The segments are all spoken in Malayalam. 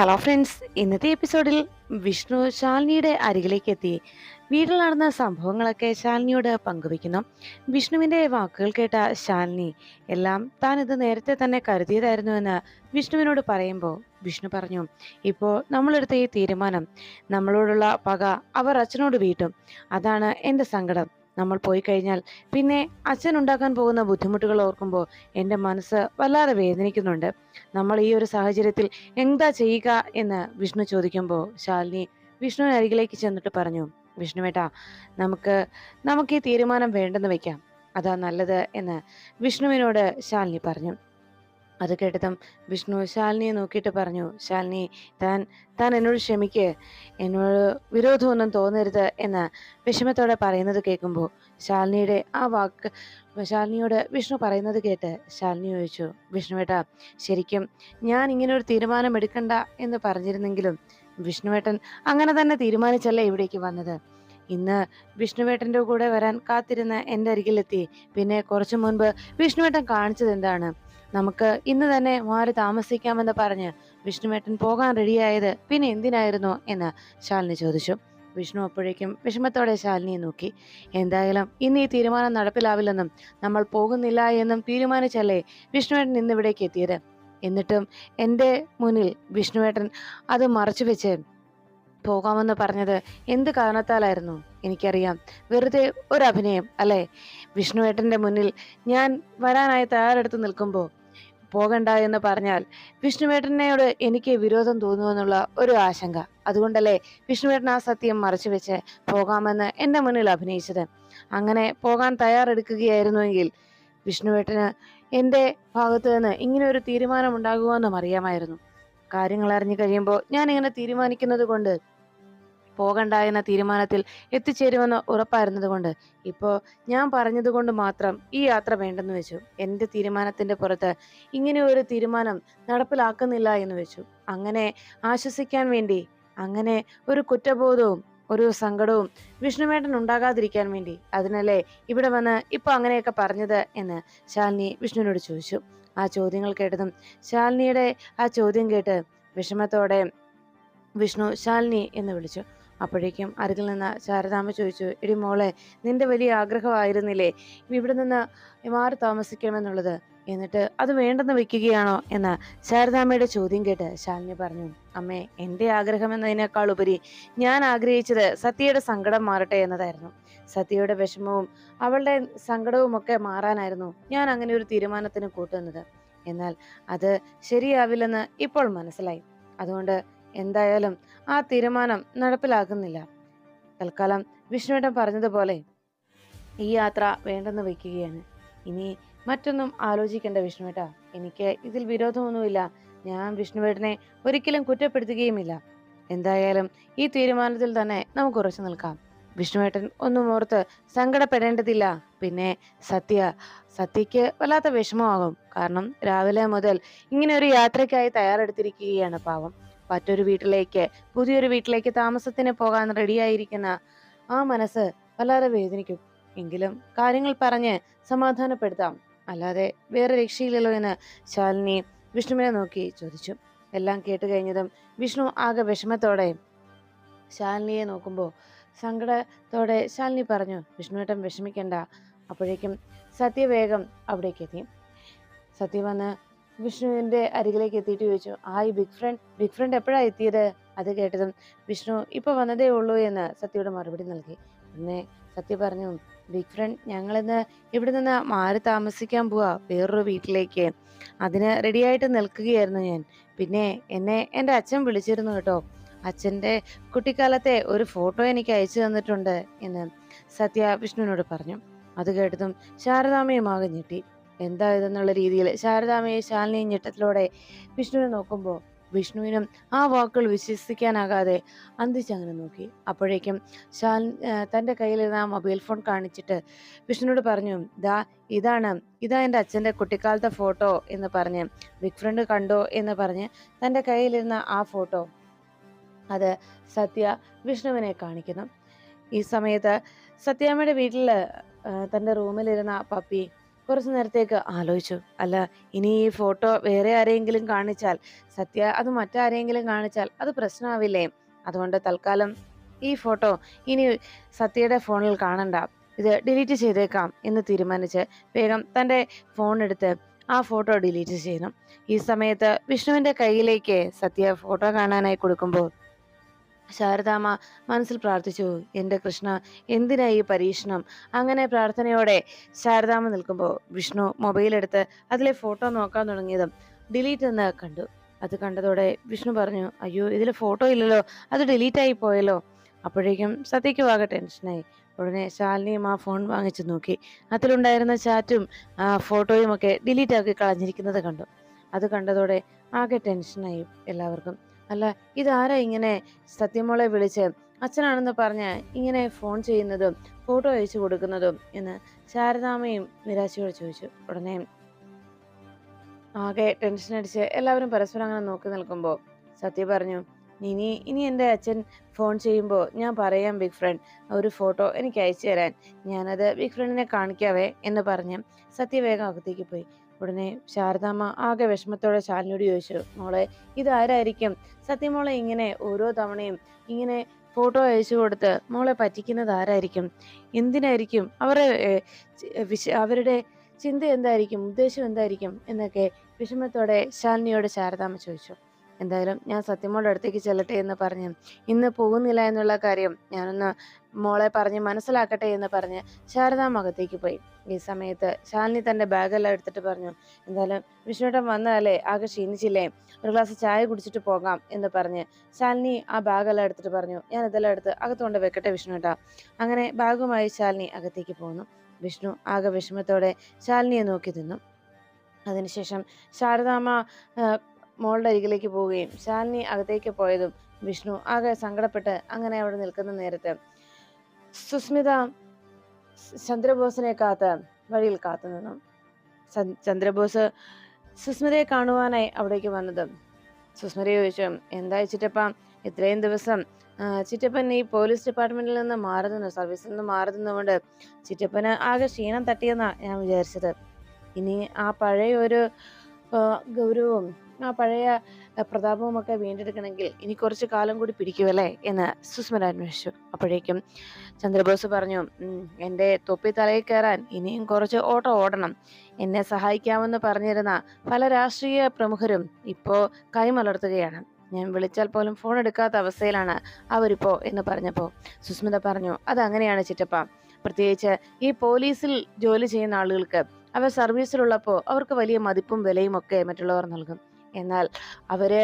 ഹലോ ഫ്രണ്ട്സ് ഇന്നത്തെ എപ്പിസോഡിൽ വിഷ്ണു ശാലിനിയുടെ അരികിലേക്ക് എത്തി വീട്ടിൽ നടന്ന സംഭവങ്ങളൊക്കെ ശാലിനിയോട് പങ്കുവയ്ക്കുന്നു. വിഷ്ണുവിന്റെ വാക്കുകൾ കേട്ട ശാലിനി എല്ലാം താൻ ഇത് നേരത്തെ തന്നെ കരുതിയതായിരുന്നുവെന്ന് വിഷ്ണുവിനോട് പറയുമ്പോൾ വിഷ്ണു പറഞ്ഞു ഇപ്പോൾ നമ്മളെടുത്ത ഈ തീരുമാനം നമ്മളോടുള്ള പക അവർ അച്ഛനോട് വീട്ടും. അതാണ് എന്റെ സങ്കടം. നമ്മൾ പോയി കഴിഞ്ഞാൽ പിന്നെ അച്ഛൻ ഉണ്ടാക്കാൻ പോകുന്ന ബുദ്ധിമുട്ടുകൾ ഓർക്കുമ്പോൾ എന്റെ മനസ്സ് വല്ലാതെ വേദനിക്കുന്നുണ്ട്. നമ്മൾ ഈ ഒരു സാഹചര്യത്തിൽ എന്താ ചെയ്യുക എന്ന് വിഷ്ണു ചോദിക്കുമ്പോൾ ശാലിനി വിഷ്ണുവിന് അരികിലേക്ക് ചെന്നിട്ട് പറഞ്ഞു വിഷ്ണുവേട്ടാ നമുക്ക് നമുക്ക് ഈ തീരുമാനം വേണ്ടെന്ന് വെക്കാം. അതാ നല്ലത് എന്ന് വിഷ്ണുവിനോട് ശാലിനി പറഞ്ഞു. അത് കേട്ടതും വിഷ്ണു ശാലിനിയെ നോക്കിയിട്ട് പറഞ്ഞു ശാലിനി താൻ താൻ എന്നോട് ക്ഷമിക്ക്. എന്നോട് വിരോധമൊന്നും തോന്നരുത് എന്ന് വിഷമത്തോടെ പറയുന്നത് കേൾക്കുമ്പോൾ ശാലിനിയുടെ ആ വാക്ക് ശാലിനിയോട് വിഷ്ണു പറയുന്നത് കേട്ട് ശാലിനി ചോദിച്ചു വിഷ്ണുവേട്ട ശരിക്കും ഞാൻ ഇങ്ങനെ ഒരു തീരുമാനം എടുക്കണ്ട എന്ന് പറഞ്ഞിരുന്നെങ്കിലും വിഷ്ണുവേട്ടൻ അങ്ങനെ തന്നെ തീരുമാനിച്ചല്ലേ ഇവിടേക്ക് വന്നത്? ഇന്ന് വിഷ്ണുവേട്ടന്റെ കൂടെ വരാൻ കാത്തിരുന്ന എന്റെ അരികിലെത്തി. പിന്നെ കുറച്ചു മുൻപ് വിഷ്ണുവേട്ടൻ കാണിച്ചത് എന്താണ്? നമുക്ക് ഇന്ന് തന്നെ മാറി താമസിക്കാമെന്ന് പറഞ്ഞ് വിഷ്ണുമേട്ടൻ പോകാൻ റെഡിയായത് പിന്നെ എന്തിനായിരുന്നു എന്ന് ശാലിനി ചോദിച്ചു. വിഷ്ണു അപ്പോഴേക്കും വിഷമത്തോടെ ശാലിനിയെ നോക്കി. എന്തായാലും ഇന്ന് ഈ തീരുമാനം നടപ്പിലാവില്ലെന്നും നമ്മൾ പോകുന്നില്ല എന്നും തീരുമാനിച്ചല്ലേ വിഷ്ണുവേട്ടൻ ഇന്നിവിടേക്ക് എത്തിയത്? എന്നിട്ടും എന്റെ മുന്നിൽ വിഷ്ണുവേട്ടൻ അത് മറച്ചു വെച്ച് പോകാമെന്ന് പറഞ്ഞത് എന്ത് കാരണത്താലായിരുന്നു? എനിക്കറിയാം. വെറുതെ ഒരു അഭിനയം അല്ലേ? വിഷ്ണുവേട്ടന്റെ മുന്നിൽ ഞാൻ വരാനായി തയ്യാറെടുത്ത് നിൽക്കുമ്പോൾ പോകണ്ട എന്ന് പറഞ്ഞാൽ വിഷ്ണുവേട്ടനോട് എനിക്ക് വിരോധം തോന്നുമെന്നുള്ള ഒരു ആശങ്ക. അതുകൊണ്ടല്ലേ വിഷ്ണുവേട്ടൻ ആ സത്യം മറച്ചു വെച്ച് പോകാമെന്ന് എന്റെ മുന്നിൽ അഭിനയിച്ചത്. അങ്ങനെ പോകാൻ തയ്യാറെടുക്കുകയായിരുന്നുവെങ്കിൽ വിഷ്ണുവേട്ടന് എന്റെ ഭാഗത്ത് നിന്ന് ഇങ്ങനെ ഒരു തീരുമാനം ഉണ്ടാകുമെന്നും അറിയാമായിരുന്നു. കാര്യങ്ങൾ അറിഞ്ഞു കഴിയുമ്പോൾ ഞാൻ ഇങ്ങനെ തീരുമാനിക്കുന്നത് കൊണ്ട് പോകണ്ട എന്ന തീരുമാനത്തിൽ എത്തിച്ചേരുമെന്ന് ഉറപ്പായിരുന്നത് കൊണ്ട് ഇപ്പോൾ ഞാൻ പറഞ്ഞതുകൊണ്ട് മാത്രം ഈ യാത്ര വേണ്ടെന്ന് വെച്ചു. എന്റെ തീരുമാനത്തിന്റെ പുറത്ത് ഇങ്ങനെ ഒരു തീരുമാനം നടപ്പിലാക്കുന്നില്ല എന്ന് വെച്ചു. അങ്ങനെ ആശ്വസിക്കാൻ വേണ്ടി അങ്ങനെ ഒരു കുറ്റബോധവും ഒരു സങ്കടവും വിഷ്ണുവേട്ടൻ ഉണ്ടാകാതിരിക്കാൻ വേണ്ടി അതിനല്ലേ ഇവിടെ വന്ന് ഇപ്പൊ അങ്ങനെയൊക്കെ പറഞ്ഞത് എന്ന് ശാലിനി വിഷ്ണുവിനോട് ചോദിച്ചു. ആ ചോദ്യങ്ങൾ കേട്ടതും ശാലിനിയുടെ ആ ചോദ്യം കേട്ട് വിഷമത്തോടെ വിഷ്ണു ശാലിനി എന്ന് വിളിച്ചു. അപ്പോഴേക്കും അരികിൽ നിന്ന് ശാരദാമ്മ ചോദിച്ചു എടി മോളെ നിന്റെ വലിയ ആഗ്രഹമായിരുന്നില്ലേ? ഇവിടെ നിന്ന് മാറി താമസിക്കണമെന്നുള്ളത്. എന്നിട്ട് അത് വേണ്ടെന്ന് വെക്കുകയാണോ? എന്ന് ശാരദാമ്മയുടെ ചോദ്യം കേട്ട് ശാലിനി പറഞ്ഞു അമ്മേ എന്റെ ആഗ്രഹം എന്നതിനേക്കാൾ ഉപരി ഞാൻ ആഗ്രഹിച്ചത് സത്യയുടെ സങ്കടം മാറട്ടെ എന്നതായിരുന്നു. സത്യയുടെ വിഷമവും അവളുടെ സങ്കടവും ഒക്കെ മാറാനായിരുന്നു ഞാൻ അങ്ങനെ ഒരു തീരുമാനത്തിന് കൂട്ടുന്നത്. എന്നാൽ അത് ശരിയാവില്ലെന്ന് ഇപ്പോൾ മനസ്സിലായി. അതുകൊണ്ട് എന്തായാലും ആ തീരുമാനം നടപ്പിലാക്കുന്നില്ല. തൽക്കാലം വിഷ്ണുവേട്ടൻ പറഞ്ഞതുപോലെ ഈ യാത്ര വേണ്ടെന്ന് വയ്ക്കുകയാണ്. ഇനി മറ്റൊന്നും ആലോചിക്കേണ്ട വിഷ്ണുവേട്ട. എനിക്ക് ഇതിൽ വിരോധമൊന്നുമില്ല. ഞാൻ വിഷ്ണുവേട്ടനെ ഒരിക്കലും കുറ്റപ്പെടുത്തുകയുമില്ല. എന്തായാലും ഈ തീരുമാനത്തിൽ തന്നെ നമുക്ക് ഉറച്ചു നിൽക്കാം. വിഷ്ണുവേട്ടൻ ഒന്നും ഓർത്ത് സങ്കടപ്പെടേണ്ടതില്ല. പിന്നെ സത്യ സത്യയ്ക്ക് വല്ലാത്ത വിഷമമാകും. കാരണം രാവിലെ മുതൽ ഇങ്ങനെ ഒരു യാത്രയ്ക്കായി തയ്യാറെടുത്തിരിക്കുകയാണ് പാവം. മറ്റൊരു വീട്ടിലേക്ക് പുതിയൊരു വീട്ടിലേക്ക് താമസത്തിന് പോകാൻ റെഡിയായിരിക്കുന്ന ആ മനസ്സ് വളരെ വേദനിക്കും. എങ്കിലും കാര്യങ്ങൾ പറഞ്ഞ് സമാധാനപ്പെടുത്താം. അല്ലാതെ വേറെ രക്ഷയില്ലല്ലോ എന്ന് ശാലിനി വിഷ്ണുവിനെ നോക്കി ചോദിച്ചു. എല്ലാം കേട്ട് കഴിഞ്ഞതും വിഷ്ണു ആകെ വിഷമത്തോടെ ശാലിനിയെ നോക്കുമ്പോൾ സങ്കടത്തോടെ ശാലിനി പറഞ്ഞു വിഷ്ണുവേട്ടൻ വിഷമിക്കണ്ട. അപ്പോഴേക്കും സത്യവേഗം അവിടേക്ക് എത്തി സത്യ വന്ന് വിഷ്ണുവിന്റെ അരികിലേക്ക് എത്തിയിട്ട് ചോദിച്ചു hi big friend big friend എപ്പോഴാണ് എത്തിയത്? അത് കേട്ടതും വിഷ്ണു ഇപ്പോൾ വന്നതേ ഉള്ളൂ എന്ന് സത്യയുടെ മറുപടി നൽകി. പിന്നെ സത്യ പറഞ്ഞു ബിഗ് ഫ്രണ്ട് ഞങ്ങളിന്ന് ഇവിടെ നിന്ന് മാറി താമസിക്കാൻ പോവാ വേറൊരു വീട്ടിലേക്ക്. അതിന് റെഡിയായിട്ട് നിൽക്കുകയായിരുന്നു ഞാൻ. പിന്നെ എന്നെ എന്റെ അച്ഛൻ വിളിച്ചിരുന്നു കേട്ടോ. അച്ഛന്റെ കുട്ടിക്കാലത്തെ ഒരു ഫോട്ടോ എനിക്ക് അയച്ചു തന്നിട്ടുണ്ട് എന്ന് സത്യ വിഷ്ണുവിനോട് പറഞ്ഞു. അത് കേട്ടതും ശാരദാമ്മയും ആകെ ഞെട്ടി. എന്താ ഇതെന്നുള്ള രീതിയിൽ ശാരദാമയെ ശാലിനി ഞെട്ടത്തിലൂടെ വിഷ്ണുവിനെ നോക്കുമ്പോൾ വിഷ്ണുവിനും ആ വാക്കുകൾ വിശ്വസിക്കാനാകാതെ അന്തിച്ചങ്ങനെ നോക്കി. അപ്പോഴേക്കും ശാൽ തന്റെ കയ്യിലിരുന്ന ആ മൊബൈൽ ഫോൺ കാണിച്ചിട്ട് വിഷ്ണുവിനോട് പറഞ്ഞു ദാ ഇതാണ് ഇതാ എന്റെ അച്ഛന്റെ കുട്ടിക്കാലത്തെ ഫോട്ടോ എന്ന് പറഞ്ഞ് ബിഗ് ഫ്രണ്ട് കണ്ടോ എന്ന് പറഞ്ഞ് തന്റെ കയ്യിലിരുന്ന ആ ഫോട്ടോ അത് സത്യ വിഷ്ണുവിനെ കാണിക്കുന്നു. ഈ സമയത്ത് സത്യാമ്മയുടെ വീട്ടിൽ തന്റെ റൂമിലിരുന്ന പപ്പി കുറച്ചു നേരത്തേക്ക് ആലോചിച്ചു. അല്ല ഇനി ഈ ഫോട്ടോ വേറെ ആരെങ്കിലും കാണിച്ചാൽ സത്യ അത് മറ്റാരെങ്കിലും കാണിച്ചാൽ അത് പ്രശ്നമാവില്ലേ അതുകൊണ്ട് തൽക്കാലം ഈ ഫോട്ടോ ഇനി സത്യയുടെ ഫോണിൽ കാണണ്ട. ഇത് ഡിലീറ്റ് ചെയ്തേക്കാം എന്ന് തീരുമാനിച്ച് വേഗം തന്റെ ഫോൺ എടുത്ത് ആ ഫോട്ടോ ഡിലീറ്റ് ചെയ്യണം. ഈ സമയത്ത് വിഷ്ണുവിന്റെ കയ്യിലേക്ക് സത്യ ഫോട്ടോ കാണാനായി കൊടുക്കുമ്പോൾ ശാരദാമ്മ മനസ്സിൽ പ്രാർത്ഥിച്ചു എന്റെ കൃഷ്ണ എന്തിനാ ഈ പരീക്ഷണം? അങ്ങനെ പ്രാർത്ഥനയോടെ ശാരദാമ്മ നിൽക്കുമ്പോൾ വിഷ്ണു മൊബൈലെടുത്ത് അതിലെ ഫോട്ടോ നോക്കാൻ തുടങ്ങിയതും ഡിലീറ്റ് എന്ന് കണ്ടു. അത് കണ്ടതോടെ വിഷ്ണു പറഞ്ഞു അയ്യോ ഇതിൽ ഫോട്ടോ ഇല്ലല്ലോ അത് ഡിലീറ്റായി പോയല്ലോ. അപ്പോഴേക്കും സത്യയ്ക്ക് ആകെ ടെൻഷനായി ഉടനെ ശാലിനിയും ആ ഫോൺ വാങ്ങിച്ചു നോക്കി. അതിലുണ്ടായിരുന്ന ചാറ്റും ഫോട്ടോയും ഒക്കെ ഡിലീറ്റ് ആക്കി കളഞ്ഞിരിക്കുന്നത് കണ്ടു. അത് കണ്ടതോടെ ആകെ ടെൻഷനായി എല്ലാവർക്കും. അല്ല ഇതാരാ ഇങ്ങനെ സത്യമോളെ വിളിച്ച് അച്ഛനാണെന്ന് പറഞ്ഞ് ഇങ്ങനെ ഫോൺ ചെയ്യുന്നതും ഫോട്ടോ അയച്ചു കൊടുക്കുന്നതും എന്ന് ശാരദാമ്മയും നിരാശയോട് ചോദിച്ചു. ഉടനെ ആകെ ടെൻഷൻ അടിച്ച് എല്ലാവരും പരസ്പരം അങ്ങനെ നോക്കി നിൽക്കുമ്പോൾ സത്യ പറഞ്ഞു ഇനി ഇനി എന്റെ അച്ഛൻ ഫോൺ ചെയ്യുമ്പോൾ ഞാൻ പറയാം ബിഗ് ഫ്രണ്ട് ഒരു ഫോട്ടോ എനിക്ക് അയച്ചു തരാൻ. ഞാനത് ബിഗ് ഫ്രണ്ടിനെ കാണിക്കാവേ എന്ന് പറഞ്ഞ് സത്യ വേഗം അകത്തേക്ക് പോയി. ഉടനെ ശാരദാമ്മ ആകെ വിഷമത്തോടെ ശാലിനിയോട് ചോദിച്ചു മോളെ ഇതാരായിരിക്കും? സത്യമോളെ ഇങ്ങനെ ഓരോ തവണയും ഇങ്ങനെ ഫോട്ടോ അയച്ചു കൊടുത്ത് മോളെ പറ്റിക്കുന്നത് ആരായിരിക്കും? എന്തിനായിരിക്കും? അവരെ ഏ, വിശ- അവരുടെ ചിന്ത എന്തായിരിക്കും? ഉദ്ദേശം എന്തായിരിക്കും? എന്നൊക്കെ വിഷമത്തോടെ ശാലിനിയോട് ശാരദാമ്മ ചോദിച്ചു. എന്തായാലും ഞാൻ സത്യമോളുടെ അടുത്തേക്ക് ചെല്ലട്ടെ എന്ന് പറഞ്ഞ് ഇന്ന് പോകുന്നില്ല എന്നുള്ള കാര്യം ഞാനൊന്ന് മോളെ പറഞ്ഞ് മനസ്സിലാക്കട്ടെ എന്ന് പറഞ്ഞ് ശാരദാ അകത്തേക്ക് പോയി. ഈ സമയത്ത് ശാലിനി തന്റെ ബാഗെല്ലാം എടുത്തിട്ട് പറഞ്ഞു എന്തായാലും വിഷ്ണുട്ടൻ വന്നതല്ലേ? ആകെ ക്ഷീണിച്ചില്ലേ? ഒരു ഗ്ലാസ് ചായ കുടിച്ചിട്ട് പോകാം എന്ന് പറഞ്ഞ് ശാലിനി ആ ബാഗെല്ലാം എടുത്തിട്ട് പറഞ്ഞു ഞാൻ ഇതെല്ലാം എടുത്ത് അകത്തുകൊണ്ട് വെക്കട്ടെ വിഷ്ണുട്ടാ അങ്ങനെ ബാഗുമായി ശാലിനി അകത്തേക്ക് പോകുന്നു വിഷ്ണു ആകെ വിഷമത്തോടെ ശാലിനിയെ നോക്കി നിന്നു. അതിനുശേഷം ശാരദാമ്മ മോളുടെ അരികിലേക്ക് പോവുകയും ശാലിനി അകത്തേക്ക് പോയതും വിഷ്ണു ആകെ സങ്കടപ്പെട്ട് അങ്ങനെ അവിടെ നിൽക്കുന്ന നേരത്ത് സുസ്മിത ചന്ദ്രബോസിനെ കാത്ത് വഴിയിൽ കാത്തു നിന്നു. ചന്ദ്രബോസ് സുസ്മിതയെ കാണുവാനായി അവിടേക്ക് വന്നത്. സുസ്മിതയെ ചോദിച്ചു എന്താ ചിറ്റപ്പ? ഇത്രയും ദിവസം ചിറ്റപ്പൻ ഈ പോലീസ് ഡിപ്പാർട്ട്മെന്റിൽ നിന്ന് മാറി നിന്നു സർവീസിൽ നിന്ന് മാറി നിന്നുകൊണ്ട് ചിറ്റപ്പന് ആകെ ക്ഷീണം തട്ടിയെന്നാ ഞാൻ വിചാരിച്ചത്. ഇനി ആ പഴയ ഒരു ഗൗരവവും ആ പഴയ ആ, പ്രതാപവും ഒക്കെ വീണ്ടെടുക്കണമെങ്കിൽ ഇനി കുറച്ച് കാലം കൂടി പിടിക്കുമല്ലേ എന്ന് സുസ്മിത അന്വേഷിച്ചു. അപ്പോഴേക്കും ചന്ദ്രബോസ് പറഞ്ഞു എന്റെ തൊപ്പി തലയിൽ കയറാൻ ഇനിയും കുറച്ച് ഓട്ടം ഓടണം. എന്നെ സഹായിക്കാമെന്ന് പറഞ്ഞിരുന്ന പല രാഷ്ട്രീയ പ്രമുഖരും ഇപ്പോൾ കൈമലർത്തുകയാണ്. ഞാൻ വിളിച്ചാൽ പോലും ഫോൺ എടുക്കാത്ത അവസ്ഥയിലാണ് അവരിപ്പോൾ എന്ന് പറഞ്ഞപ്പോൾ സുസ്മിത പറഞ്ഞു അതങ്ങനെയാണ് ചിറ്റപ്പ. പ്രത്യേകിച്ച് ഈ പോലീസിൽ ജോലി ചെയ്യുന്ന ആളുകൾക്ക് അവർ സർവീസിലുള്ളപ്പോൾ അവർക്ക് വലിയ മതിപ്പും വിലയും ഒക്കെ മറ്റുള്ളവർ നൽകും. എന്നാൽ അവരെ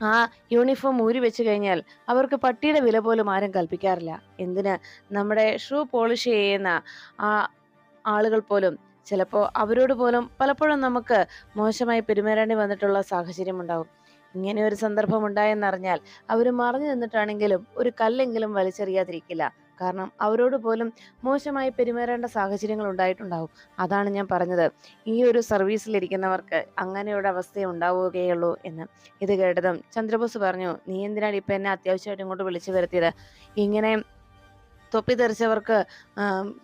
ആ യൂണിഫോം ഊരി വെച്ച് കഴിഞ്ഞാൽ അവർക്ക് പട്ടിയുടെ വില പോലും ആരും കൽപ്പിക്കാറില്ല. എന്തിന്? നമ്മുടെ ഷൂ പോളിഷ് ചെയ്യുന്ന ആ ആളുകൾ പോലും ചിലപ്പോൾ അവരോട് പോലും പലപ്പോഴും നമുക്ക് മോശമായി പെരുമാറേണ്ടി വന്നിട്ടുള്ള സാഹചര്യം ഉണ്ടാകും ഇങ്ങനെ ഒരു സന്ദർഭം ഉണ്ടായെന്നറിഞ്ഞാൽ അവർ മറഞ്ഞു നിന്നിട്ടാണെങ്കിലും ഒരു കല്ലെങ്കിലും വലിച്ചെറിയാതിരിക്കില്ല. കാരണം അവരോട് പോലും മോശമായി പെരുമാറേണ്ട സാഹചര്യങ്ങൾ ഉണ്ടായിട്ടുണ്ടാവും. അതാണ് ഞാൻ പറഞ്ഞത്. ഈ ഒരു സർവീസിലിരിക്കുന്നവർക്ക് അങ്ങനെയൊരു അവസ്ഥ ഉണ്ടാവുകയുള്ളൂ എന്ന്. ഇത് കേട്ടതും ചന്ദ്രബോസ് പറഞ്ഞു നീ എന്തിനാണ് ഇപ്പം എന്നെ അത്യാവശ്യമായിട്ട് ഇങ്ങോട്ട് വിളിച്ചു വരുത്തിയത്? ഇങ്ങനെ തൊപ്പി തെറിച്ചവർക്ക്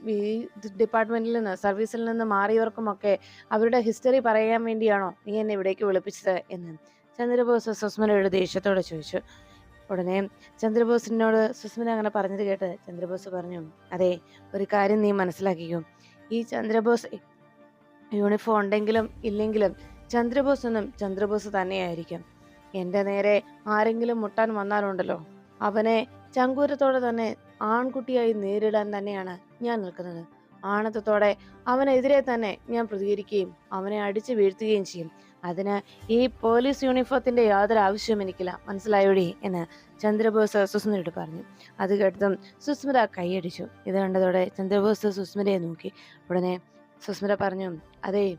ഈ ഡിപ്പാർട്ട്മെന്റിൽ നിന്ന് സർവീസിൽ നിന്ന് മാറിയവർക്കുമൊക്കെ അവരുടെ ഹിസ്റ്ററി പറയാൻ വേണ്ടിയാണോ നീ എന്നെ ഇവിടേക്ക് വിളിപ്പിച്ചത്? എന്ന് ചന്ദ്രബോസ് സുസ്മനയുടെ ദേഷ്യത്തോടെ ചോദിച്ചു. ഉടനെ ചന്ദ്രബോസിനോട് സുസ്മിന അങ്ങനെ പറഞ്ഞത് കേട്ട് ചന്ദ്രബോസ് പറഞ്ഞു അതെ ഒരു കാര്യം നീ മനസ്സിലാക്കിക്കും. ഈ ചന്ദ്രബോസ് യൂണിഫോം ഉണ്ടെങ്കിലും ഇല്ലെങ്കിലും ചന്ദ്രബോസ് ഒന്നും ചന്ദ്രബോസ് തന്നെയായിരിക്കും. എന്റെ നേരെ ആരെങ്കിലും മുട്ടാൻ വന്നാലുണ്ടല്ലോ. അവനെ ചങ്കൂരത്തോടെ തന്നെ ആൺകുട്ടിയായി നേരിടാൻ തന്നെയാണ് ഞാൻ നിൽക്കുന്നത്. ആണത്തത്തോടെ അവനെതിരെ തന്നെ ഞാൻ പ്രതികരിക്കുകയും അവനെ അടിച്ചു വീഴ്ത്തുകയും ചെയ്യും. അതിന് ഈ പോലീസ് യൂണിഫോമത്തിന്റെ യാതൊരു ആവശ്യവും എനിക്കില്ല. മനസ്സിലായോടി? എന്ന് ചന്ദ്രബോസ് സുസ്മിതയോട് പറഞ്ഞു. അത് കേട്ടതും സുസ്മിത കൈയടിച്ചു. ഇത് കണ്ടതോടെ ചന്ദ്രബോസ് സുസ്മിതയെ നോക്കി. ഉടനെ സുസ്മിത പറഞ്ഞു അതേ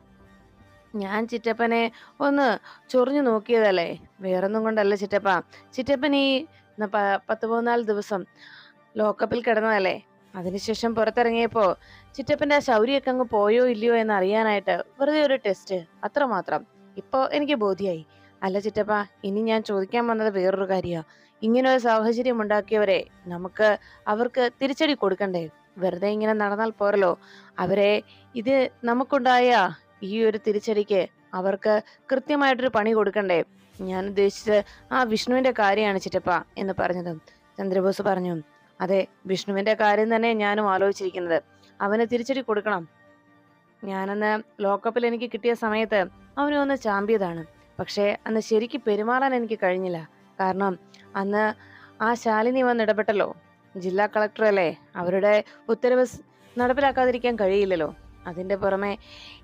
ഞാൻ ചിറ്റപ്പനെ ഒന്ന് ചൊറിഞ്ഞു നോക്കിയതല്ലേ? വേറൊന്നും കൊണ്ടല്ല ചിറ്റപ്പ. ചിറ്റപ്പൻ ഈ പ- പത്ത് പതിനാല് ദിവസം ലോക്കപ്പിൽ കിടന്നതല്ലേ? അതിനുശേഷം പുറത്തിറങ്ങിയപ്പോൾ ചിറ്റപ്പന്റെ ആ ശൗര്യമൊക്കെ അങ്ങ് പോയോ ഇല്ലയോ എന്ന് അറിയാനായിട്ട് വെറുതെ ഒരു ടെസ്റ്റ്. അത്രമാത്രം. ഇപ്പോ എനിക്ക് ബോധ്യായി. അല്ല ചിറ്റപ്പ ഇനി ഞാൻ ചോദിക്കാൻ വന്നത് വേറൊരു കാര്യമാണ് ഇങ്ങനെ ഒരു സാഹചര്യം ഉണ്ടാക്കിയവരെ നമുക്ക് അവർക്ക് തിരിച്ചടി കൊടുക്കണ്ടേ? വെറുതെ ഇങ്ങനെ നടന്നാൽ പോരല്ലോ. അവരെ ഇത് നമുക്കുണ്ടായ ഈ ഒരു തിരിച്ചടിക്ക് അവർക്ക് കൃത്യമായിട്ടൊരു പണി കൊടുക്കണ്ടേ? ഞാൻ ഉദ്ദേശിച്ചത് ആ വിഷ്ണുവിന്റെ കാര്യമാണ് ചിറ്റപ്പ എന്ന് പറഞ്ഞതും. ചന്ദ്രബോസ് പറഞ്ഞു. അതെ വിഷ്ണുവിന്റെ കാര്യം തന്നെ ഞാനും ആലോചിച്ചിരിക്കുന്നത്. അവന് തിരിച്ചടി കൊടുക്കണം. ഞാനന്ന് ലോക്കപ്പിൽ എനിക്ക് കിട്ടിയ സമയത്ത് അവനെ ഒന്ന് ചാമ്പിയതാണ്. പക്ഷേ അന്ന് ശരിക്ക് പെരുമാറാൻ എനിക്ക് കഴിഞ്ഞില്ല. കാരണം അന്ന് ആ ശാലിനി വന്ന് ഇടപെട്ടല്ലോ. ജില്ലാ കളക്ടർ അല്ലേ? അവരുടെ ഉത്തരവ് നടപ്പിലാക്കാതിരിക്കാൻ കഴിയില്ലല്ലോ. അതിന്റെ പുറമെ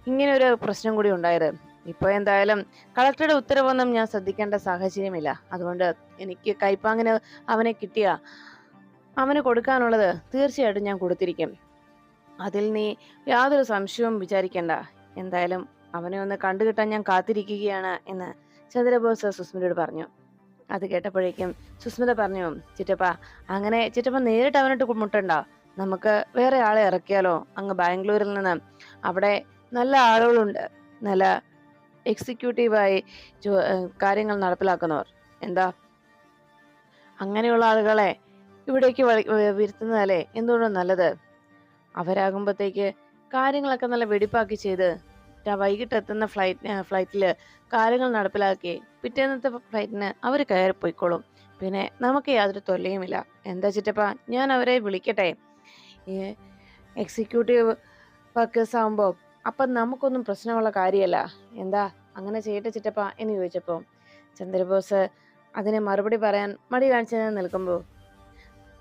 ഇങ്ങനെ ഒരു പ്രശ്നം കൂടി ഉണ്ടായത്. ഇപ്പോൾ എന്തായാലും കളക്ടറുടെ ഉത്തരവൊന്നും ഞാൻ ശ്രദ്ധിക്കേണ്ട സാഹചര്യമില്ല. അതുകൊണ്ട് എനിക്ക് കൈപ്പാങ്ങിന് അവനെ കിട്ടിയ അവന് കൊടുക്കാനുള്ളത് തീർച്ചയായിട്ടും ഞാൻ കൊടുത്തിരിക്കും. അതിൽ നീ യാതൊരു സംശയവും വിചാരിക്കണ്ട. എന്തായാലും അവനെ ഒന്ന് കണ്ടുകിട്ടാൻ ഞാൻ കാത്തിരിക്കുകയാണ് എന്ന് ചന്ദ്രബോസ് സുസ്മിതയോട് പറഞ്ഞു. അത് കേട്ടപ്പോഴേക്കും സുസ്മിത പറഞ്ഞു ചിറ്റപ്പ അങ്ങനെ ചിറ്റപ്പ നേരിട്ട് അവനോട്ട് മുട്ടണ്ട നമുക്ക് വേറെ ആളെ ഇറക്കിയാലോ? അങ്ങ് ബാംഗ്ലൂരിൽ നിന്ന്. അവിടെ നല്ല ആളുകളുണ്ട്. നല്ല എക്സിക്യൂട്ടീവായി കാര്യങ്ങൾ നടപ്പിലാക്കുന്നവർ. എന്താ? അങ്ങനെയുള്ള ആളുകളെ ഇവിടേക്ക് വരുത്തുന്നതല്ലേ? എന്തുകൊണ്ടും നല്ലത്? അവരാകുമ്പോഴത്തേക്ക് കാര്യങ്ങളൊക്കെ നല്ല വെടിപ്പാക്കി ചെയ്ത് വൈകിട്ട് എത്തുന്ന ഫ്ലൈറ്റ് ഫ്ലൈറ്റിൽ കാര്യങ്ങൾ നടപ്പിലാക്കി പിറ്റേന്നത്തെ ഫ്ലൈറ്റിന് അവർ കയറി പോയിക്കോളും. പിന്നെ നമുക്ക് യാതൊരു തൊല്ലയുമില്ല. എന്താ ചിറ്റപ്പ? ഞാൻ അവരെ വിളിക്കട്ടെ. എക്സിക്യൂട്ടീവ് വർക്കേഴ്സ് ആകുമ്പോൾ അപ്പം നമുക്കൊന്നും പ്രശ്നമുള്ള കാര്യമല്ല എന്താ? അങ്ങനെ ചെയ്യട്ടെ ചിറ്റപ്പ എന്ന് ചോദിച്ചപ്പോൾ ചന്ദ്രബോസ് അതിനെ മറുപടി പറയാൻ മടി കാണിച്ചു നിൽക്കുമ്പോൾ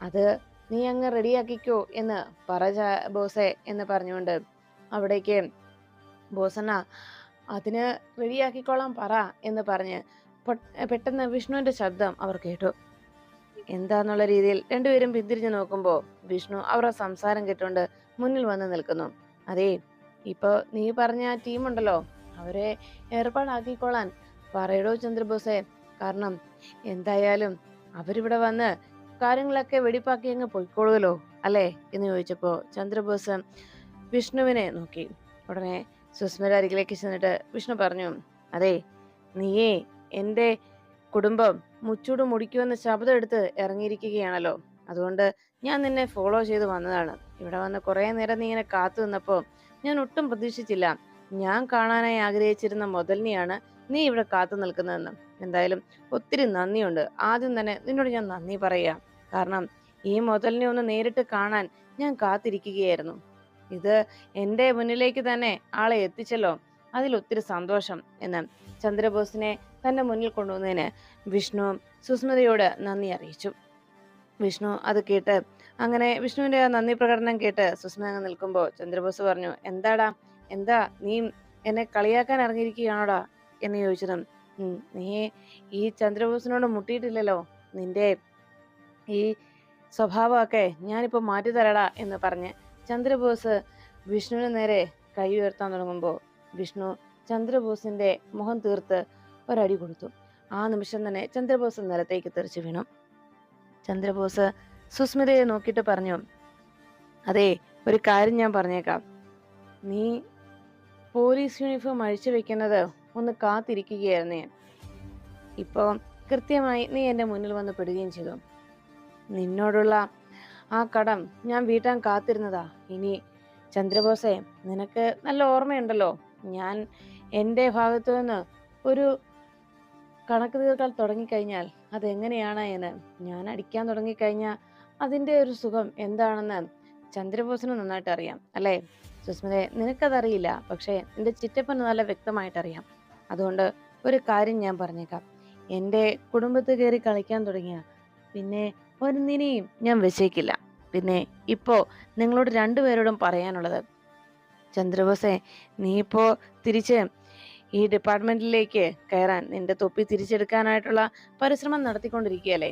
അത് നീ അങ്ങ് റെഡിയാക്കിക്കോ എന്ന് പറ ബോസെ എന്ന് പറഞ്ഞുകൊണ്ട് അവിടേക്ക് ബോസണ്ണ അതിന് റെഡിയാക്കിക്കോളാം പറ എന്ന് പറഞ്ഞ് പെട്ടെന്ന് വിഷ്ണുവിന്റെ ശബ്ദം അവർ കേട്ടു. എന്താന്നുള്ള രീതിയിൽ രണ്ടുപേരും പിന്തിരിഞ്ഞു നോക്കുമ്പോൾ വിഷ്ണു അവരുടെ സംസാരം കേട്ടുകൊണ്ട് മുന്നിൽ വന്ന് നിൽക്കുന്നു. അതേ ഇപ്പൊ നീ പറഞ്ഞ ടീമുണ്ടല്ലോ അവരെ ഏർപ്പാടാക്കിക്കോളാൻ പറയടോ ചന്ദ്രബോസെ. കാരണം എന്തായാലും അവരിവിടെ വന്ന് കാര്യങ്ങളൊക്കെ വെടിപ്പാക്കി അങ്ങ് പൊയ്ക്കോളുമല്ലോ അല്ലേ? എന്ന് ചോദിച്ചപ്പോൾ ചന്ദ്രബോസ് വിഷ്ണുവിനെ നോക്കി. ഉടനെ സുസ്മിത അരികിലേക്ക് ചെന്നിട്ട് വിഷ്ണു പറഞ്ഞു അതെ നീയേ എന്റെ കുടുംബം മുച്ചൂട് മുടിക്കുമെന്ന് ശബ്ദം എടുത്ത് ഇറങ്ങിയിരിക്കുകയാണല്ലോ. അതുകൊണ്ട് ഞാൻ നിന്നെ ഫോളോ ചെയ്ത് വന്നതാണ്. ഇവിടെ വന്ന് കുറേ നേരം നീ ഇങ്ങനെ കാത്തു നിന്നപ്പോൾ ഞാൻ ഒട്ടും പ്രതീക്ഷിച്ചില്ല. ഞാൻ കാണാനായി ആഗ്രഹിച്ചിരുന്ന മുതലിനെയാണ് നീ ഇവിടെ കാത്തു നിൽക്കുന്നതെന്ന് എന്തായാലും ഒത്തിരി നന്ദിയുണ്ട്. ആദ്യം തന്നെ നിന്നോട് ഞാൻ നന്ദി പറയാം. കാരണം ഈ മുതലിനെ ഒന്ന് നേരിട്ട് കാണാൻ ഞാൻ കാത്തിരിക്കുകയായിരുന്നു. ഇത് എന്റെ മുന്നിലേക്ക് തന്നെ ആളെ എത്തിച്ചല്ലോ. അതിൽ ഒത്തിരി സന്തോഷം എന്ന് ചന്ദ്രബോസിനെ തന്റെ മുന്നിൽ കൊണ്ടുവന്നതിന് വിഷ്ണു സുസ്മിതയോട് നന്ദി അറിയിച്ചു. വിഷ്ണു അത് കേട്ട് അങ്ങനെ വിഷ്ണുവിന്റെ നന്ദി പ്രകടനം കേട്ട് സുസ്മിത അങ്ങ് നിൽക്കുമ്പോൾ ചന്ദ്രബോസ് പറഞ്ഞു എന്താടാ? എന്താ? നീ എന്നെ കളിയാക്കാൻ ഇറങ്ങിയിരിക്കുകയാണോടാ? എന്ന് ചോദിച്ചതും നീ ഈ ചന്ദ്രബോസിനോട് മുട്ടിയിട്ടില്ലല്ലോ? നിന്റെ ഈ സ്വഭാവമൊക്കെ ഞാനിപ്പോൾ മാറ്റി തരടാ എന്ന് പറഞ്ഞ് ചന്ദ്രബോസ് വിഷ്ണുവിന് നേരെ കൈ ഉയർത്താൻ തുടങ്ങുമ്പോൾ വിഷ്ണു ചന്ദ്രബോസിന്റെ മുഖം തീർത്ത് ഒരടി കൊടുത്തു. ആ നിമിഷം തന്നെ ചന്ദ്രബോസ് നിലത്തേക്ക് തെറിച്ചു വീണു. ചന്ദ്രബോസ് സുസ്മിതയെ നോക്കിയിട്ട് പറഞ്ഞു അതെ ഒരു കാര്യം ഞാൻ പറഞ്ഞേക്കാം. നീ പോലീസ് യൂണിഫോം അഴിച്ചു വെക്കുന്നത് ഒന്ന് കാത്തിരിക്കുകയായിരുന്നു ഞാൻ. ഇപ്പോൾ കൃത്യമായി നീ എന്റെ മുന്നിൽ വന്ന് പെടുകയും ചെയ്തു. നിന്നോടുള്ള ആ കടം ഞാൻ വീട്ടാൻ കാത്തിരുന്നതാ. ഇനി ചന്ദ്രബോസെ നിനക്ക് നല്ല ഓർമ്മയുണ്ടല്ലോ. ഞാൻ എന്റെ ഭാഗത്തു നിന്ന് ഒരു കണക്ക് തീർക്കാൻ തുടങ്ങിക്കഴിഞ്ഞാൽ അതെങ്ങനെയാണ് എന്ന്. ഞാൻ അടിക്കാൻ തുടങ്ങിക്കഴിഞ്ഞാൽ അതിന്റെ ഒരു സുഖം എന്താണെന്ന് ചന്ദ്രബോസിന് നന്നായിട്ട് അറിയാം അല്ലേ? സുസ്മിതയെ നിനക്കതറിയില്ല. പക്ഷേ എന്റെ ചിറ്റപ്പന് നല്ല വ്യക്തമായിട്ട് അറിയാം അതുകൊണ്ട് ഒരു കാര്യം ഞാൻ പറഞ്ഞേക്കാം. എന്റെ കുടുംബത്തിൽ കയറി കളിക്കാൻ തുടങ്ങിയ പിന്നെ ഒരു നിനിയും ഞാൻ വെച്ചേക്കില്ല പിന്നെ ഇപ്പോൾ നിങ്ങളോട് രണ്ടുപേരോടും പറയാനുള്ളത്. ചന്ദ്രബോസെ നീ ഇപ്പോൾ തിരിച്ച് ഈ ഡിപ്പാർട്ട്മെന്റിലേക്ക് കയറാൻ നിന്റെ തൊപ്പി തിരിച്ചെടുക്കാനായിട്ടുള്ള പരിശ്രമം നടത്തിക്കൊണ്ടിരിക്കുകയല്ലേ?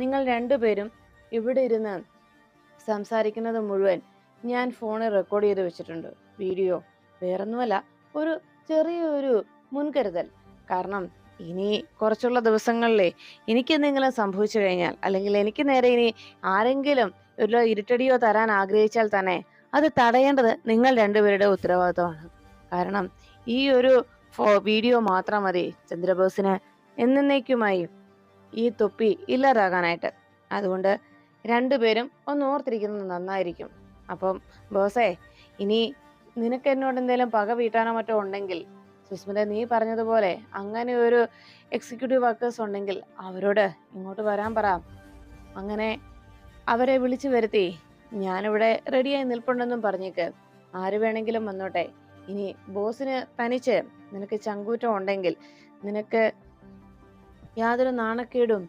നിങ്ങൾ രണ്ടുപേരും ഇവിടെ ഇരുന്ന് സംസാരിക്കുന്നത് മുഴുവൻ ഞാൻ ഫോണിൽ റെക്കോർഡ് ചെയ്ത് വെച്ചിട്ടുണ്ട്. വീഡിയോ വേറൊന്നുമല്ല ഒരു ചെറിയൊരു മുൻകരുതൽ. കാരണം ഇനി കുറച്ചുള്ള ദിവസങ്ങളിലെ എനിക്ക് എന്തെങ്കിലും സംഭവിച്ചു കഴിഞ്ഞാൽ അല്ലെങ്കിൽ എനിക്ക് നേരെ ഇനി ആരെങ്കിലും ഒരു ഇരുട്ടടിയോ തരാൻ ആഗ്രഹിച്ചാൽ തന്നെ അത് തടയേണ്ടത് നിങ്ങൾ രണ്ടുപേരുടെ ഉത്തരവാദിത്തമാണ് കാരണം ഈ ഒരു വീഡിയോ മാത്രം മതി ചന്ദ്രബോസിന് എന്നേക്കുമായി ഈ തൊപ്പി ഇല്ലാതാകാനായിട്ട്. അതുകൊണ്ട് രണ്ടുപേരും ഒന്ന് ഓർത്തിരിക്കുന്നത് നന്നായിരിക്കും. അപ്പം ബോസേ ഇനി നിനക്ക് എന്നോട് എന്തെങ്കിലും പക വീട്ടാനോ മറ്റോ ഉണ്ടെങ്കിൽ സുസ്മിത നീ പറഞ്ഞതുപോലെ അങ്ങനെ ഒരു എക്സിക്യൂട്ടീവ് വർക്കേഴ്സ് ഉണ്ടെങ്കിൽ അവരോട് ഇങ്ങോട്ട് വരാൻ പറ. അങ്ങനെ അവരെ വിളിച്ചു വരുത്തി. ഞാനിവിടെ റെഡിയായി നിൽപ്പുണ്ടെന്നും പറഞ്ഞേക്ക്. ആര് വേണമെങ്കിലും വന്നോട്ടെ. ഇനി ബോസിന് തനിച്ച് നിനക്ക് ചങ്കൂറ്റം ഉണ്ടെങ്കിൽ നിനക്ക് യാതൊരു നാണക്കേടും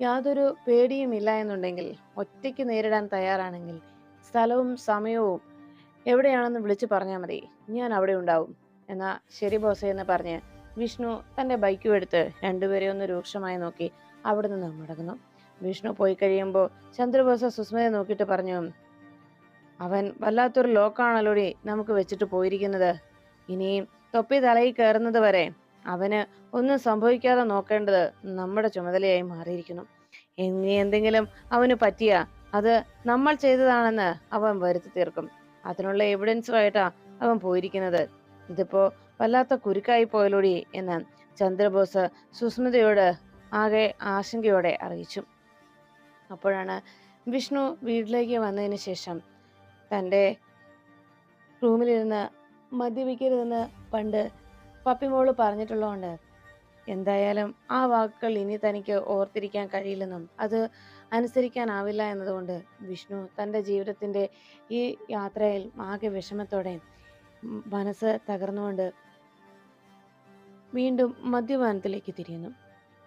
യാതൊരു പേടിയും ഇല്ല എന്നുണ്ടെങ്കിൽ ഒറ്റയ്ക്ക് നേരിടാൻ തയ്യാറാണെങ്കിൽ സ്ഥലവും സമയവും എവിടെയാണെന്ന് വിളിച്ചു പറഞ്ഞാൽ മതി. ഞാൻ അവിടെ ഉണ്ടാവും. എന്നാ ശരി ബോസേ എന്ന് പറഞ്ഞ് വിഷ്ണു തന്റെ ബൈക്കും എടുത്ത് രണ്ടുപേരെ ഒന്ന് രൂക്ഷമായി നോക്കി അവിടെ നിന്ന് മടങ്ങുന്നു വിഷ്ണു പോയി കഴിയുമ്പോൾ ചന്ദ്രബോസ സുസ്മയെ നോക്കിയിട്ട് പറഞ്ഞു അവൻ വല്ലാത്തൊരു ലോക്കാണല്ലോടി നമുക്ക് വെച്ചിട്ട് പോയിരിക്കുന്നത്. ഇനിയും തൊപ്പി തലയിൽ കയറുന്നത് വരെ അവന് ഒന്നും സംഭവിക്കാതെ നോക്കേണ്ടത് നമ്മുടെ ചുമതലയായി മാറിയിരിക്കുന്നു. ഇനി എന്തെങ്കിലും അവന് പറ്റിയ അത് നമ്മൾ ചെയ്തതാണെന്ന് അവൻ വരുത്തി തീർക്കും. അതിനുള്ള എവിഡൻസുമായിട്ടാ അവൻ പോയിരിക്കുന്നത്. ഇതിപ്പോ വല്ലാത്ത കുരുക്കായി പോയലോടി എന്ന് ചന്ദ്രബോസ് സുസ്മിതയോട് ആകെ ആശങ്കയോടെ അറിയിച്ചു. അപ്പോഴാണ് വിഷ്ണു വീട്ടിലേക്ക് വന്നതിന് ശേഷം തന്റെ റൂമിലിരുന്ന് മദ്യപിക്കരുതെന്ന് പണ്ട് പപ്പിമോൾ പറഞ്ഞിട്ടുള്ളതുകൊണ്ട് എന്തായാലും ആ വാക്കുകൾ ഇനി തനിക്ക് ഓർത്തിരിക്കാൻ കഴിയില്ലെന്നും അത് അനുസരിക്കാനാവില്ല എന്നതുകൊണ്ട് വിഷ്ണു തന്റെ ജീവിതത്തിന്റെ ഈ യാത്രയിൽ ആകെ വിഷമത്തോടെ ഉം, മനസ്സ് തകർന്നുകൊണ്ട് വീണ്ടും മദ്യപാനത്തിലേക്ക് തിരിയുന്നു.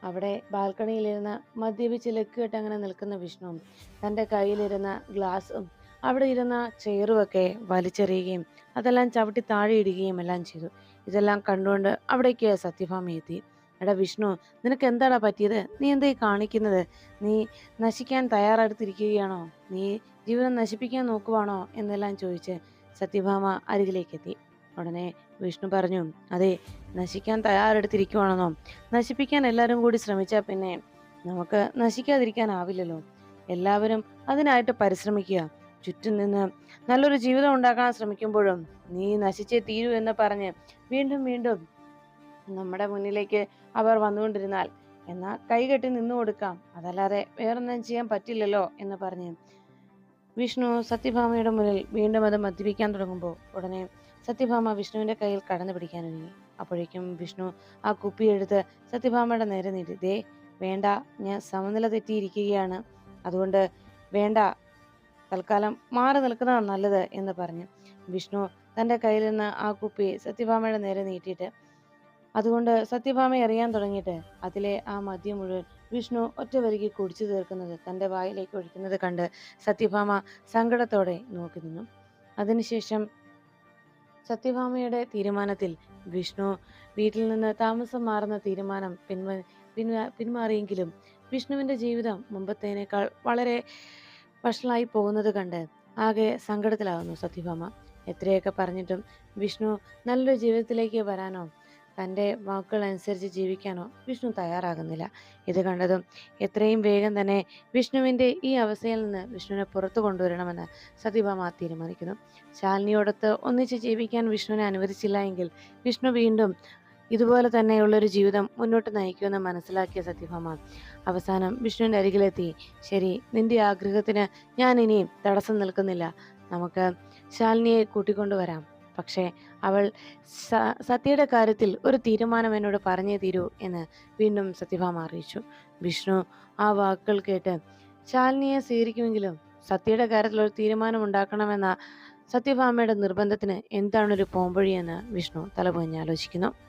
അവിടെ ബാൽക്കണിയിലിരുന്ന് മദ്യപിച്ച് ലക്കുകെട്ട് അങ്ങനെ നിൽക്കുന്ന വിഷ്ണു തന്റെ കയ്യിലിരുന്ന ഗ്ലാസും അവിടെ ഇരുന്ന ചെയറുമൊക്കെ വലിച്ചെറിയുകയും അതെല്ലാം ചവിട്ടി താഴെ ഇടുകയും എല്ലാം ചെയ്തു. ഇതെല്ലാം കണ്ടുകൊണ്ട് അവിടേക്ക് സത്യഭാമ എത്തി. എടാ വിഷ്ണു നിനക്ക് എന്താടാ പറ്റിയത്? നീ എന്തായി കാണിക്കുന്നത്? നീ നശിക്കാൻ തയ്യാറെടുത്തിരിക്കുകയാണോ? നീ ജീവിതം നശിപ്പിക്കാൻ നോക്കുവാണോ? എന്നെല്ലാം ചോദിച്ച് സത്യഭാമ അരികിലേക്ക് എത്തി ഉടനെ വിഷ്ണു പറഞ്ഞു അതെ നശിക്കാൻ തയ്യാറെടുത്തിരിക്കുവാണെന്നോ? നശിപ്പിക്കാൻ എല്ലാവരും കൂടി ശ്രമിച്ചാൽ പിന്നെ നമുക്ക് നശിക്കാതിരിക്കാനാവില്ലല്ലോ. എല്ലാവരും അതിനായിട്ട് പരിശ്രമിക്കുക. ചുറ്റും നിന്ന് നല്ലൊരു ജീവിതം ഉണ്ടാക്കാൻ ശ്രമിക്കുമ്പോഴും നീ നശിച്ചേ തീരൂ എന്ന് പറഞ്ഞ് വീണ്ടും വീണ്ടും നമ്മുടെ മുന്നിലേക്ക് അവർ വന്നുകൊണ്ടിരുന്നാൽ എന്നാൽ കൈകെട്ടി നിന്നു കൊടുക്കാം അതല്ലാതെ വേറൊന്നും ചെയ്യാൻ പറ്റില്ലല്ലോ എന്ന് പറഞ്ഞ് വിഷ്ണു സത്യഭാമയുടെ മുന്നിൽ വീണ്ടും അത് മദ്യപിക്കാൻ തുടങ്ങുമ്പോൾ ഉടനെ സത്യഭാമ വിഷ്ണുവിന്റെ കയ്യിൽ കടന്നു പിടിക്കാൻ ഒരുങ്ങി. അപ്പോഴേക്കും വിഷ്ണു ആ കുപ്പി എടുത്ത് സത്യഭാമയുടെ നേരെ നീട്ടി. ദേ വേണ്ട ഞാൻ സമനില തെറ്റിയിരിക്കുകയാണ്. അതുകൊണ്ട് വേണ്ട തൽക്കാലം മാറി നിൽക്കുന്നതാണ് നല്ലത് എന്ന് പറഞ്ഞ് വിഷ്ണു തന്റെ കയ്യിൽ നിന്ന് ആ കുപ്പി സത്യഭാമയുടെ നേരെ നീട്ടിയിട്ട് അതുകൊണ്ട് സത്യഭാമയെ അറിയാൻ തുടങ്ങിയിട്ട് അതിലെ ആ മദ്യം മുഴുവൻ വിഷ്ണു ഒറ്റ വരികി കുടിച്ചു തീർക്കുന്നത് തന്റെ വായിലേക്ക് ഒഴിക്കുന്നത് കണ്ട് സത്യഭാമ സങ്കടത്തോടെ നോക്കി നിന്നു. അതിനുശേഷം സത്യഭാമയുടെ തീരുമാനത്തിൽ വിഷ്ണു വീട്ടിൽ നിന്ന് താമസം മാറുന്ന തീരുമാനം പിൻവ പിൻവ പിന്മാറിയെങ്കിലും വിഷ്ണുവിന്റെ ജീവിതം മുമ്പത്തേനേക്കാൾ വളരെ വഷളായി പോകുന്നത് കണ്ട് ആകെ സങ്കടത്തിലാവുന്നു സത്യഭാമ. എത്രയൊക്കെ പറഞ്ഞിട്ടും വിഷ്ണു നല്ലൊരു ജീവിതത്തിലേക്ക് വരാനോ തന്റെ വാക്കുകൾ അനുസരിച്ച് ജീവിക്കാനോ വിഷ്ണു തയ്യാറാകുന്നില്ല. ഇത് കണ്ടതും എത്രയും വേഗം തന്നെ വിഷ്ണുവിന്റെ ഈ അവസ്ഥയിൽ നിന്ന് വിഷ്ണുവിനെ പുറത്തു കൊണ്ടുവരണമെന്ന് സതീഭാമ തീരുമാനിക്കുന്നു. ശാലിനിയോടൊത്ത് ഒന്നിച്ച് ജീവിക്കാൻ വിഷ്ണുവിനെ അനുവദിച്ചില്ല എങ്കിൽ വിഷ്ണു വീണ്ടും ഇതുപോലെ തന്നെയുള്ളൊരു ജീവിതം മുന്നോട്ട് നയിക്കുമെന്ന് മനസ്സിലാക്കിയ സത്യഭാമ അവസാനം വിഷ്ണുവിന്റെ അരികിലെത്തി. ശരി നിന്റെ ആഗ്രഹത്തിന് ഞാൻ ഇനിയും തടസ്സം നിൽക്കുന്നില്ല. നമുക്ക് ശാലിനിയെ കൂട്ടിക്കൊണ്ടുവരാം. പക്ഷേ അവൾ സത്യയുടെ കാര്യത്തിൽ ഒരു തീരുമാനം എന്നോട് പറഞ്ഞേ തീരൂ എന്ന് വീണ്ടും സത്യഭാമ അറിയിച്ചു. വിഷ്ണു ആ വാക്കുകൾ കേട്ട് ശാലിനിയെ സ്വീകരിക്കുമെങ്കിലും സത്യയുടെ കാര്യത്തിൽ ഒരു തീരുമാനം ഉണ്ടാക്കണമെന്ന സത്യഭാമയുടെ നിർബന്ധത്തിന് എന്താണൊരു പോംവഴിയെന്ന് വിഷ്ണു തലപൊഞ്ഞ് ആലോചിക്കുന്നു.